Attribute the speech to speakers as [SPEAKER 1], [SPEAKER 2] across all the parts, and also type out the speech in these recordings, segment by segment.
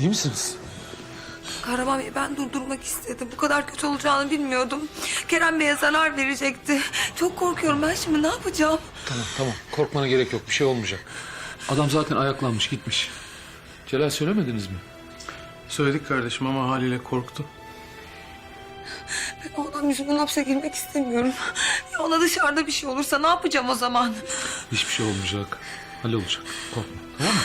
[SPEAKER 1] İyi misiniz?
[SPEAKER 2] Kahraman Bey ben durdurmak istedim. Bu kadar kötü olacağını bilmiyordum. Kerem Bey'e zarar verecekti. Çok korkuyorum ben şimdi ne yapacağım?
[SPEAKER 1] Tamam tamam korkmana gerek yok bir şey olmayacak. Adam zaten ayaklanmış gitmiş. Celal söylemediniz mi?
[SPEAKER 3] Söyledik kardeşim ama haliyle korktu.
[SPEAKER 2] Ben o adam yüzünden hapse girmek istemiyorum. Ya ona dışarıda bir şey olursa ne yapacağım o zaman?
[SPEAKER 1] Hiçbir şey olmayacak. Hallolacak. Korkma tamam mı?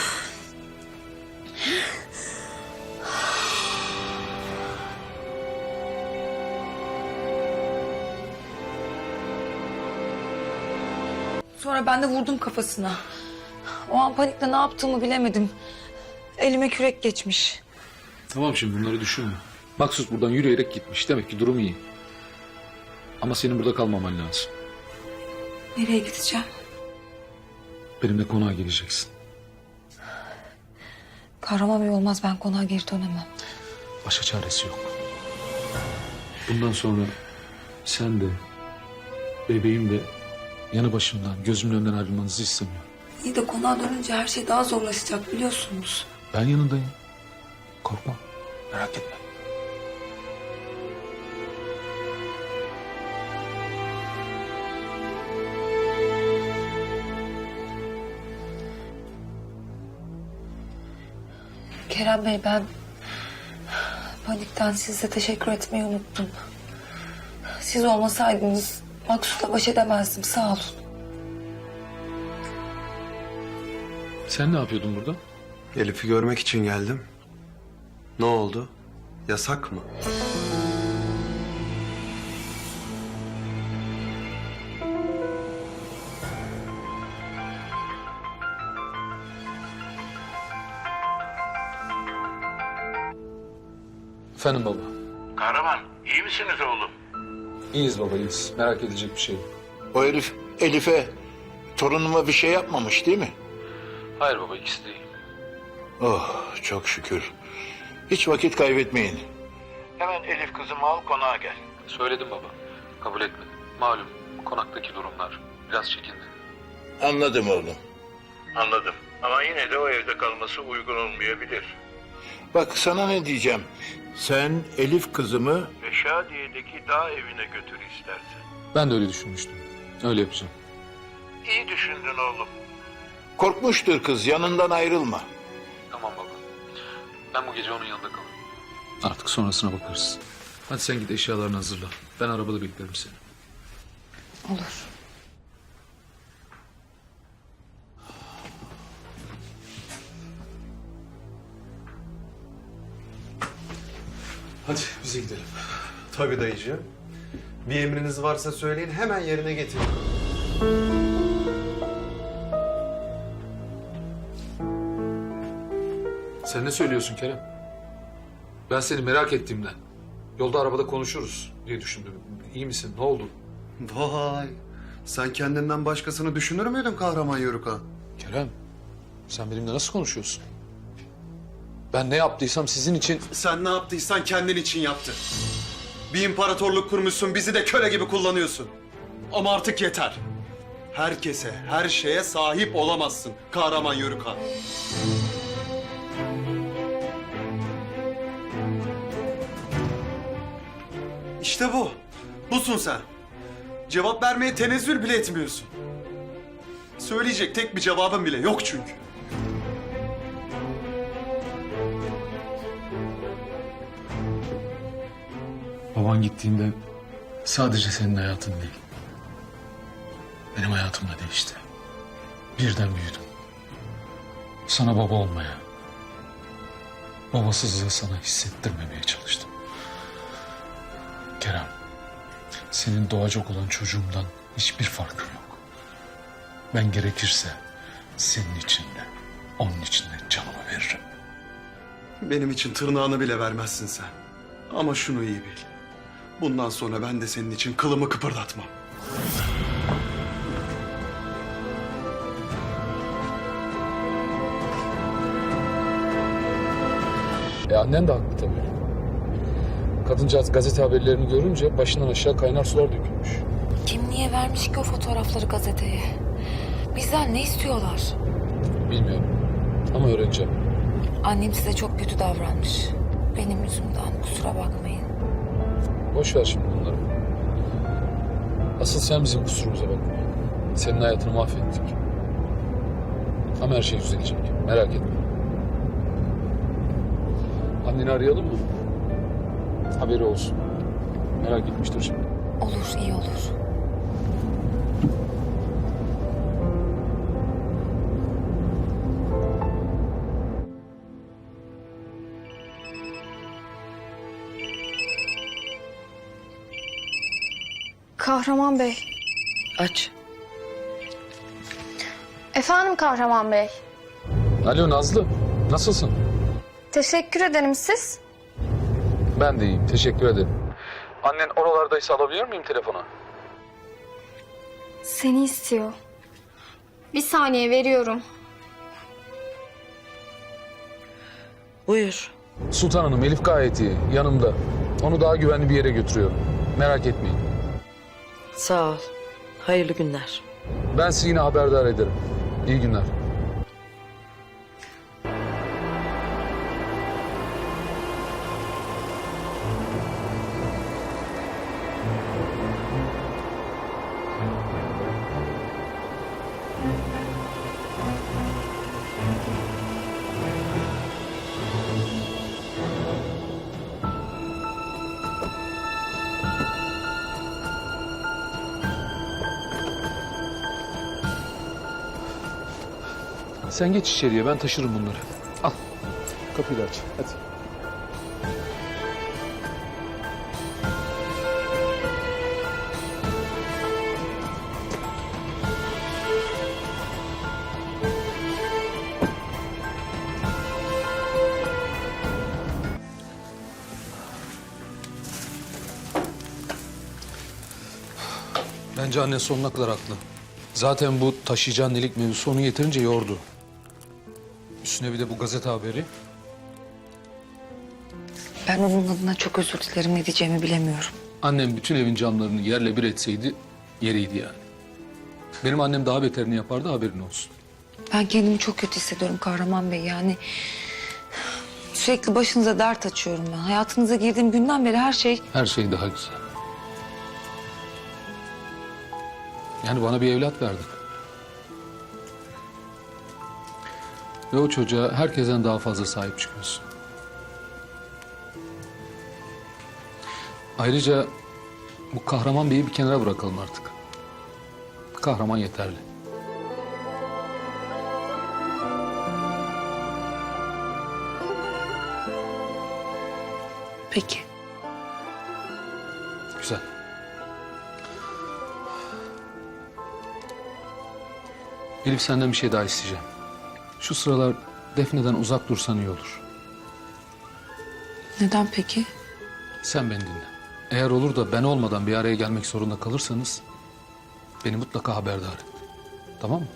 [SPEAKER 2] Sonra ben de vurdum kafasına. O an panikle ne yaptığımı bilemedim. Elime kürek geçmiş.
[SPEAKER 1] Tamam şimdi bunları düşünme. Maksut buradan yürüyerek gitmiş. Demek ki durum iyi. Ama senin burada kalmaman lazım.
[SPEAKER 2] Nereye gideceğim?
[SPEAKER 1] Benimle konağa geleceksin.
[SPEAKER 2] Kahraman Bey olmaz ben konağa geri dönemem.
[SPEAKER 1] Başka çaresi yok. Bundan sonra sen de bebeğim de yanı başımdan gözümün önünden ayrılmanızı istemiyorum.
[SPEAKER 2] İyi de konağa dönünce her şey daha zorlaşacak biliyorsunuz.
[SPEAKER 1] Ben yanındayım. Korkma. Merak etme.
[SPEAKER 2] Kerem Bey ben panikten size teşekkür etmeyi unuttum. Siz olmasaydınız Maksut'la baş edemezdim sağ olun.
[SPEAKER 1] Sen ne yapıyordun burada?
[SPEAKER 4] Elif'i görmek için geldim. Ne oldu? Yasak mı?
[SPEAKER 1] Efendim baba.
[SPEAKER 5] Kahraman, iyi misiniz oğlum?
[SPEAKER 1] İyiyiz baba iyiyiz. Merak edecek bir şey yok.
[SPEAKER 5] O herif Elif'e, torunuma bir şey yapmamış değil mi?
[SPEAKER 1] Hayır baba ikisi de iyi.
[SPEAKER 5] Oh, çok şükür. Hiç vakit kaybetmeyin. Hemen Elif kızımı al konağa gel.
[SPEAKER 1] Söyledim baba. Kabul etmedi. Malum konaktaki durumlar biraz çekindi.
[SPEAKER 5] Anladım oğlum. Anladım. Ama yine de o evde kalması uygun olmayabilir. Bak sana ne diyeceğim. Sen Elif kızımı Şadiye'deki dağ evine götür istersen.
[SPEAKER 1] Ben de öyle düşünmüştüm. Öyle yapacağım.
[SPEAKER 5] İyi düşündün oğlum. Korkmuştur kız yanından ayrılma.
[SPEAKER 1] Tamam baba. Ben bu gece onun yanında kalırım. Artık sonrasına bakarız. Hadi sen git eşyalarını hazırla. Ben arabada beklerim seni.
[SPEAKER 2] Olur.
[SPEAKER 1] Hadi bize gidelim.
[SPEAKER 4] Tabii dayıcığım. Bir emriniz varsa söyleyin hemen yerine getirin.
[SPEAKER 1] Sen ne söylüyorsun Kerem? Ben seni merak ettiğimden. Yolda arabada konuşuruz diye düşündüm. İyi misin? Ne oldu?
[SPEAKER 4] Vay. Sen kendinden başkasını düşünür müydün kahraman Yörükan?
[SPEAKER 1] Kerem, sen benimle nasıl konuşuyorsun? Ben ne yaptıysam sizin için...
[SPEAKER 4] Sen ne yaptıysan kendin için yaptın. Bir imparatorluk kurmuşsun, bizi de köle gibi kullanıyorsun. Ama artık yeter. Herkese, her şeye sahip olamazsın kahraman Yörükan. İşte bu. Busun sen. Cevap vermeye tenezzül bile etmiyorsun. Söyleyecek tek bir cevabın bile yok çünkü.
[SPEAKER 1] Baban gittiğinde sadece senin hayatın değil. Benim hayatım da değişti. Birden büyüdüm. Sana baba olmaya, babasızlığı sana hissettirmemeye çalıştım. Kerem, senin doğacak olan çocuğumdan hiçbir farkın yok. Ben gerekirse senin için de, onun için de canımı veririm.
[SPEAKER 4] Benim için tırnağını bile vermezsin sen. Ama şunu iyi bil. Bundan sonra ben de senin için kılımı kıpırdatmam.
[SPEAKER 1] E annen de haklı tabii. Kadıncağız gazete haberlerini görünce başından aşağı kaynar sular dökülmüş.
[SPEAKER 2] Kim niye vermiş ki o fotoğrafları gazeteye? Bizden ne istiyorlar?
[SPEAKER 1] Bilmiyorum ama öğreneceğim.
[SPEAKER 2] Annem size çok kötü davranmış. Benim yüzümden kusura bakmayın.
[SPEAKER 1] Boş ver şimdi bunları. Asıl sen bizim kusurumuza bakma. Senin hayatını mahvettik. Ama her şey düzelecek. Merak etme. Anneni arayalım mı? Haberi olsun. Merak etmiştir şimdi.
[SPEAKER 2] Olur, iyi olur.
[SPEAKER 6] Kahraman Bey.
[SPEAKER 7] Aç.
[SPEAKER 6] Efendim Kahraman Bey.
[SPEAKER 1] Alo Nazlı. Nasılsın?
[SPEAKER 6] Teşekkür ederim siz.
[SPEAKER 1] Ben de iyiyim. Teşekkür ederim. Annen oralardaysa alabilir miyim telefonu?
[SPEAKER 6] Seni istiyor. Bir saniye veriyorum.
[SPEAKER 7] Buyur.
[SPEAKER 1] Sultan Hanım, Elif gayet iyi. Yanımda. Onu daha güvenli bir yere götürüyorum. Merak etmeyin.
[SPEAKER 7] Sağ ol. Hayırlı günler.
[SPEAKER 1] Ben sizi yine haberdar ederim. İyi günler. Sen geç içeriye ben taşırım bunları. Al. Kapıyı da aç. Hadi. Bence anne sonuna kadar haklı. Zaten bu taşıyıcı annelik mevzusu onu yeterince yordu. Üstüne bir de bu gazete haberi.
[SPEAKER 2] Ben onun adına çok özür dilerim. Ne diyeceğimi bilemiyorum.
[SPEAKER 1] Annem bütün evin camlarını yerle bir etseydi yeriydi yani. Benim annem daha beterini yapardı haberin olsun.
[SPEAKER 2] Ben kendimi çok kötü hissediyorum Kahraman Bey. Yani sürekli başınıza dert açıyorum ben. Hayatınıza girdiğim günden beri her şey...
[SPEAKER 1] Her şey daha güzel. Yani bana bir evlat verdin. Ve o çocuğa herkesten daha fazla sahip çıkıyorsun. Ayrıca bu kahraman beyi bir kenara bırakalım artık. Kahraman yeterli.
[SPEAKER 2] Peki.
[SPEAKER 1] Güzel. Elif senden bir şey daha isteyeceğim. Şu sıralar Defne'den uzak dursan iyi olur.
[SPEAKER 2] Neden peki?
[SPEAKER 1] Sen beni dinle. Eğer olur da ben olmadan bir araya gelmek zorunda kalırsanız... ...beni mutlaka haberdar et. Tamam mı?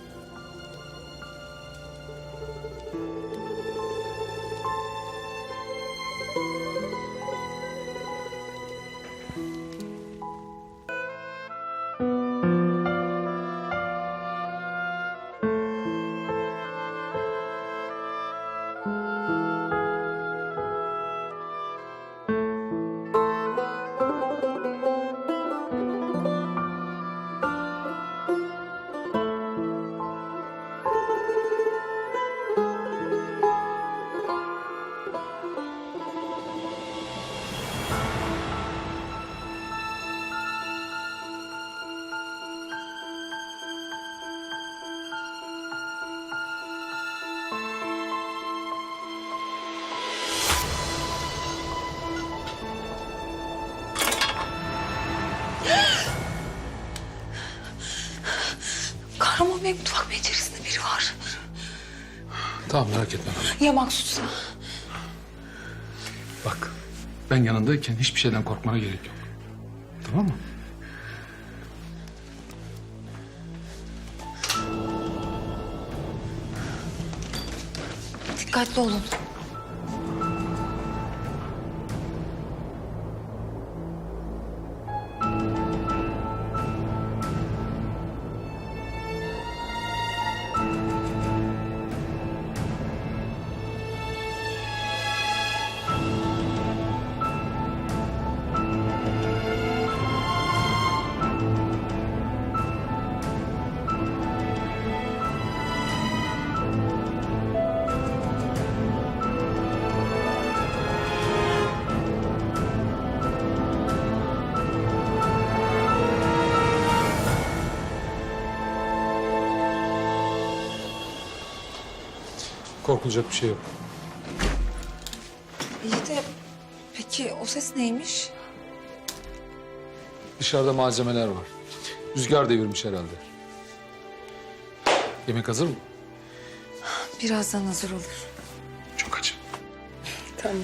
[SPEAKER 2] Kahraman Bey mutfak penceresinde biri var.
[SPEAKER 1] Tamam merak etme.
[SPEAKER 2] Ya Maksut'sa?
[SPEAKER 1] Bak ben yanındayken hiçbir şeyden korkmana gerek yok. Tamam mı?
[SPEAKER 2] Dikkatli olun.
[SPEAKER 1] Korkulacak bir şey yok.
[SPEAKER 2] İyi de peki o ses neymiş?
[SPEAKER 1] Dışarıda malzemeler var. Rüzgar devirmiş herhalde. Yemek hazır mı?
[SPEAKER 2] Birazdan hazır olur.
[SPEAKER 1] Çok açım.
[SPEAKER 2] Tamam.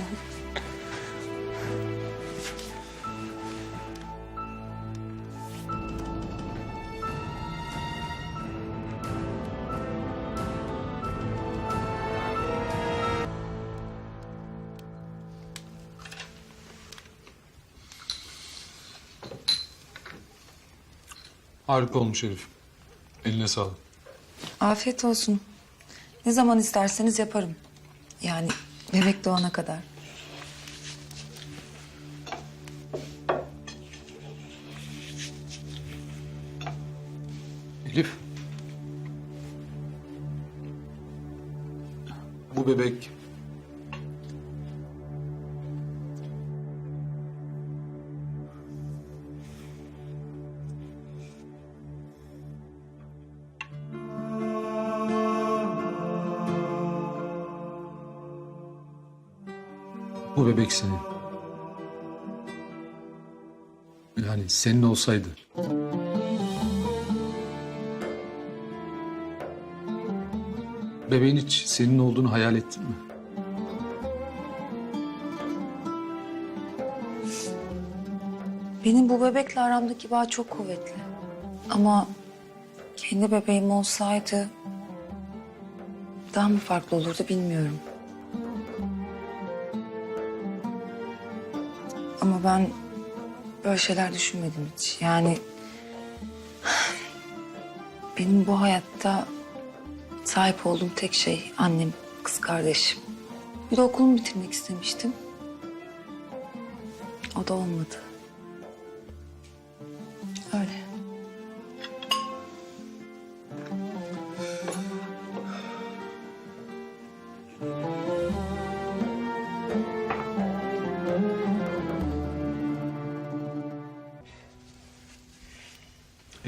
[SPEAKER 1] Harika olmuş Elif. Eline sağlık.
[SPEAKER 2] Afiyet olsun. Ne zaman isterseniz yaparım. Yani bebek doğana kadar.
[SPEAKER 1] Elif. Bu bebek... bebek senin. Yani senin olsaydı. Bebeğin hiç senin olduğunu hayal ettin mi?
[SPEAKER 2] Benim bu bebekle aramdaki bağ çok kuvvetli. Ama kendi bebeğim olsaydı daha mı farklı olurdu bilmiyorum. Ama ben böyle şeyler düşünmedim hiç. Yani benim bu hayatta sahip olduğum tek şey annem, kız kardeşim. Bir de okulumu bitirmek istemiştim. O da olmadı.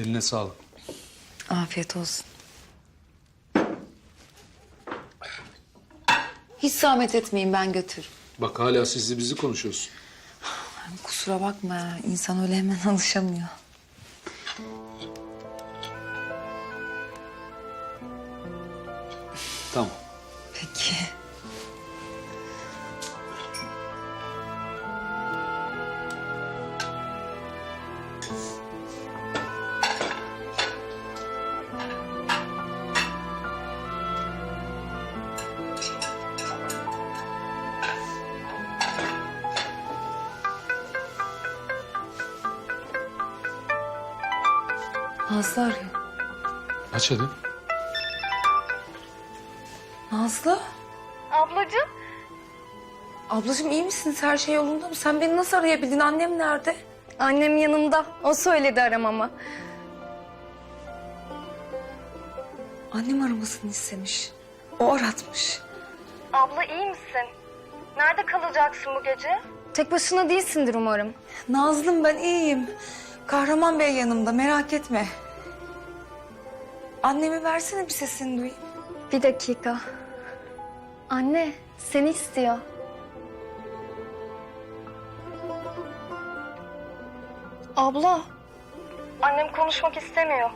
[SPEAKER 1] Eline sağlık.
[SPEAKER 2] Afiyet olsun. Hiç zahmet etmeyin ben götürürüm.
[SPEAKER 1] Bak hala sizli bizi konuşuyorsun.
[SPEAKER 2] Kusura bakma ya insan öyle hemen alışamıyor.
[SPEAKER 1] Tamam.
[SPEAKER 2] Nazlı arıyor.
[SPEAKER 1] Aç hadi.
[SPEAKER 2] Nazlı?
[SPEAKER 6] Ablacığım.
[SPEAKER 2] Ablacığım iyi misiniz? Her şey yolunda mı? Sen beni nasıl arayabildin? Annem nerede?
[SPEAKER 6] Annem yanımda. O söyledi aramamı.
[SPEAKER 2] Annem aramasını istemiş. O aratmış.
[SPEAKER 6] Abla iyi misin? Nerede kalacaksın bu gece? Tek başına değilsindir umarım.
[SPEAKER 2] Nazlım ben iyiyim. Kahraman Bey yanımda merak etme. Annemi versene bir sesini duyayım.
[SPEAKER 6] Bir dakika. Anne seni istiyor. Abla. Annem konuşmak istemiyor.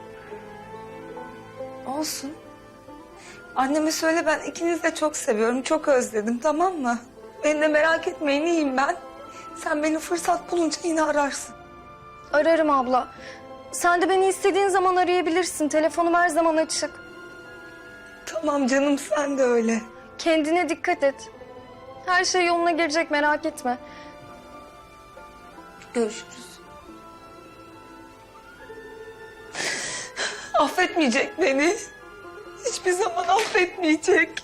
[SPEAKER 2] Olsun. Anneme söyle ben ikinizi de çok seviyorum. Çok özledim tamam mı? Beni de merak etmeyin iyiyim ben. Sen beni fırsat bulunca yine ararsın.
[SPEAKER 6] Ararım abla. Sen de beni istediğin zaman arayabilirsin. Telefonum her zaman açık.
[SPEAKER 2] Tamam canım sen de öyle.
[SPEAKER 6] Kendine dikkat et. Her şey yoluna girecek merak etme.
[SPEAKER 2] Görüşürüz. Affetmeyecek beni. Hiçbir zaman affetmeyecek.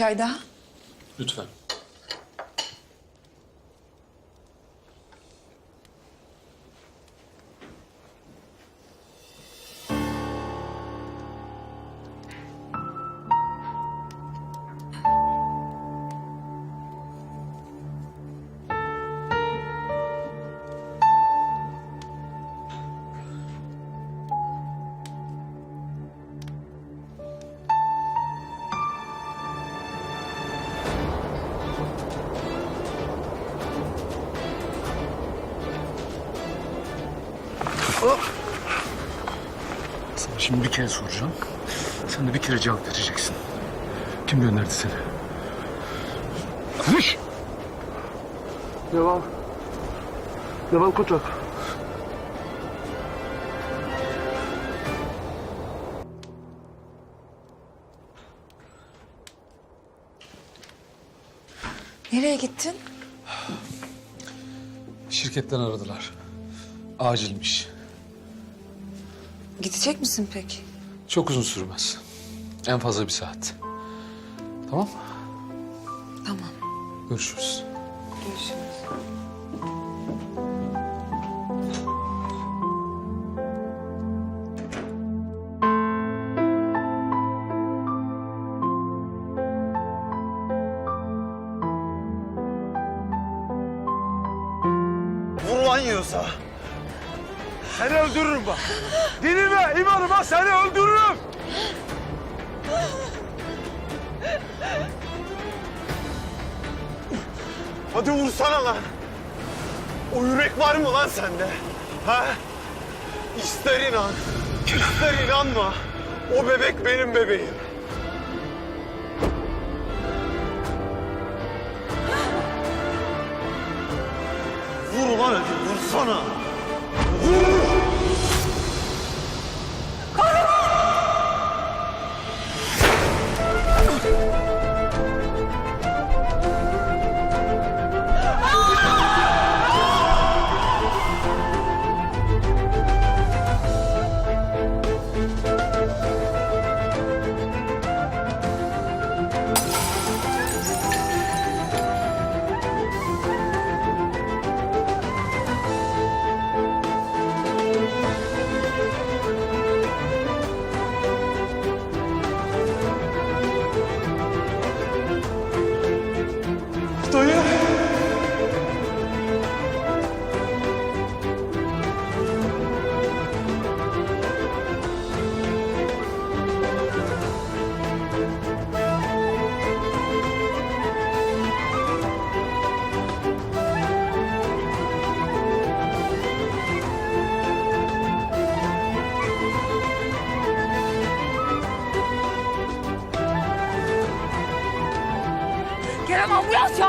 [SPEAKER 2] Çay daha.
[SPEAKER 1] Lütfen. Şimdi bir kere soracağım. Sen de bir kere cevap vereceksin. Kim gönderdi seni? Konuş!
[SPEAKER 3] Devam. Devam Koçak.
[SPEAKER 2] Nereye gittin?
[SPEAKER 1] Şirketten aradılar. Acilmiş.
[SPEAKER 2] Gidecek misin peki?
[SPEAKER 1] Çok uzun sürmez. En fazla bir saat. Tamam
[SPEAKER 2] Tamam.
[SPEAKER 1] Görüşürüz.
[SPEAKER 2] Görüşürüz.
[SPEAKER 4] Vur lan yiyorsa.
[SPEAKER 8] Seni öldürürüm bak. Dinime, imanıma seni öldürürüm.
[SPEAKER 4] Hadi vursana lan. O yürek var mı lan sende? Ha? İster inan, ister inanma. O bebek benim bebeğim. Vur lan hadi, vursana.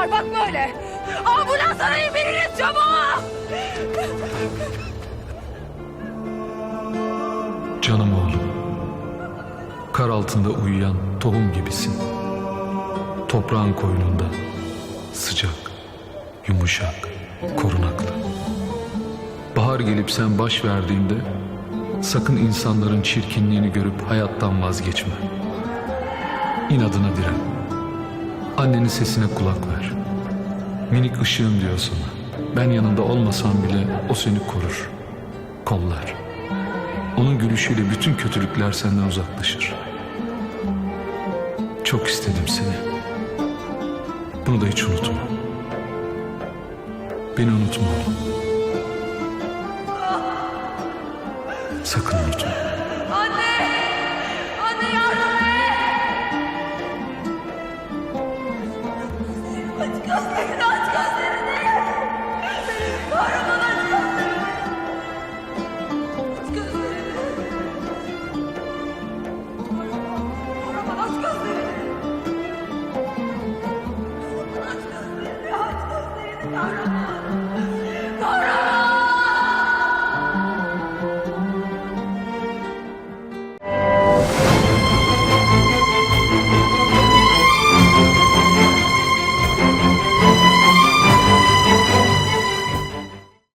[SPEAKER 2] Çağır bak böyle. Ambulans arayın biriniz çabuk.
[SPEAKER 1] Canım oğlum. Kar altında uyuyan tohum gibisin. Toprağın koynunda. Sıcak, yumuşak, korunaklı. Bahar gelip sen baş verdiğinde sakın insanların çirkinliğini görüp hayattan vazgeçme. İnadına diren. Annenin sesine kulak ver. Minik ışığım diyor sana. Ben yanında olmasam bile o seni korur, kollar. Onun gülüşüyle bütün kötülükler senden uzaklaşır. Çok istedim seni. Bunu da hiç unutma. Beni unutma oğlum. Sakın unutma.